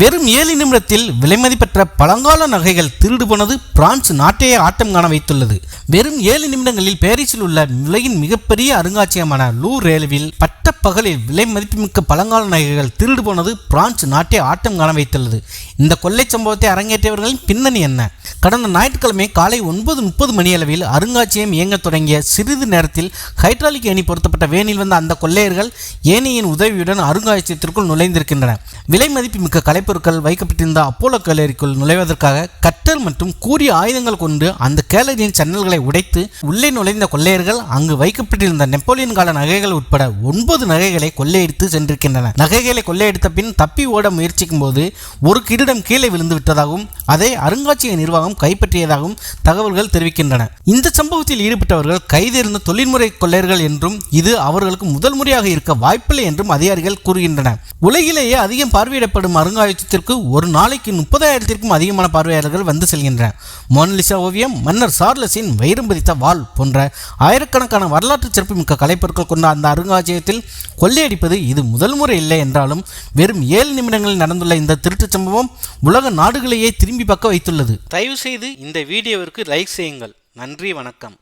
வெறும் ஏழு நிமிடத்தில் விலைமதிப்பற்ற பழங்கால நகைகள் திருடு போனது பிரான்ஸ் நாட்டையே ஆட்டம் காண வைத்துள்ளது. வெறும் ஏழு நிமிடங்களில் பாரிஸில் உள்ள உலகின் மிகப்பெரிய அருங்காட்சியகமான லூ ரேலுவில் பட்ட பகலில் விலை மதிப்புமிக்க பழங்கால நகைகள் திருடு போனது பிரான்ஸ் நாட்டை ஆட்டம் காண வைத்துள்ளது. இந்த கொள்ளை சம்பவத்தை அரங்கேற்றியவர்களின் பின்னணி என்ன? கடந்த ஞாயிற்றுக்கிழமை காலை ஒன்பது முப்பது மணியளவில் அருங்காட்சியகம் இயங்கத் தொடங்கிய சிறிது நேரத்தில் ஹைட்ராலிக் ஏணி பொருத்தப்பட்ட வேனில் வந்த அந்த கொள்ளையர்கள் ஏணியின் உதவியுடன் அருங்காட்சியகத்திற்குள் நுழைந்திருக்கின்றன விலை மதிப்புமிக்க கலைப்பொருட்கள் வைக்கப்பட்டிருந்த அப்போலோ கேலரிக்குள் நுழைவதற்காக கட்டர் மற்றும் கூறிய ஆயுதங்கள் கொண்டு அந்த கேலரியின் ஜன்னல்களை உடைத்து உள்ளே நுழைந்த கொள்ளையர்கள் அங்கு வைக்கப்பட்டிருந்த நெப்போலியன் கால நகைகள் உட்பட ஒன்பது நகைகளை கொள்ளையடித்து சென்றிருக்கின்றன. நகைகளை கொள்ளையடித்த பின் தப்பி ஓட முயற்சிக்கும் போது ஒரு கிரீடம் கீழே விழுந்து விட்டதாகவும் அதை அருங்காட்சியக நிர்வாகம் கைப்பற்றியதாகவும் தகவல்கள் தெரிவிக்கின்றன. இந்த சம்பவத்தில் ஈடுபட்டவர்கள் கைதிருந்த தொழில்முறை கொள்ளையர்கள் என்றும் இது அவர்களுக்கு முதல் முறையாக இருக்க வாய்ப்பில்லை என்றும் அதிகாரிகள் கூறுகின்றன உலகிலேயே அதிகம் பார்வையிடப்படும் அருங்காட்சியகத்திற்கு ஒரு நாளைக்கு முப்பதாயிரத்திற்கும் அதிகமான பார்வையாளர்கள் வந்து செல்கின்றன மோனலிசா ஓவியம் மன்னர் சார்லஸின் வைரம் பதித்த வாள் போன்ற ஆயிரக்கணக்கான வரலாற்று சிறப்புமிக்க கலைப்பொருட்கள் கொண்ட அந்த அருங்காட்சியகத்தில் கொள்ளையடிப்பது இது முதல் முறை இல்லை என்றாலும் வெறும் ஏழு நிமிடங்களில் நடந்துள்ள இந்த திருட்டுச் சம்பவம் உலக நாடுகளையே திரும்பி பக்க வைத்துள்ளது. தயவு செய்து இந்த வீடியோவிற்கு லைக் செய்யுங்கள். நன்றி வணக்கம்.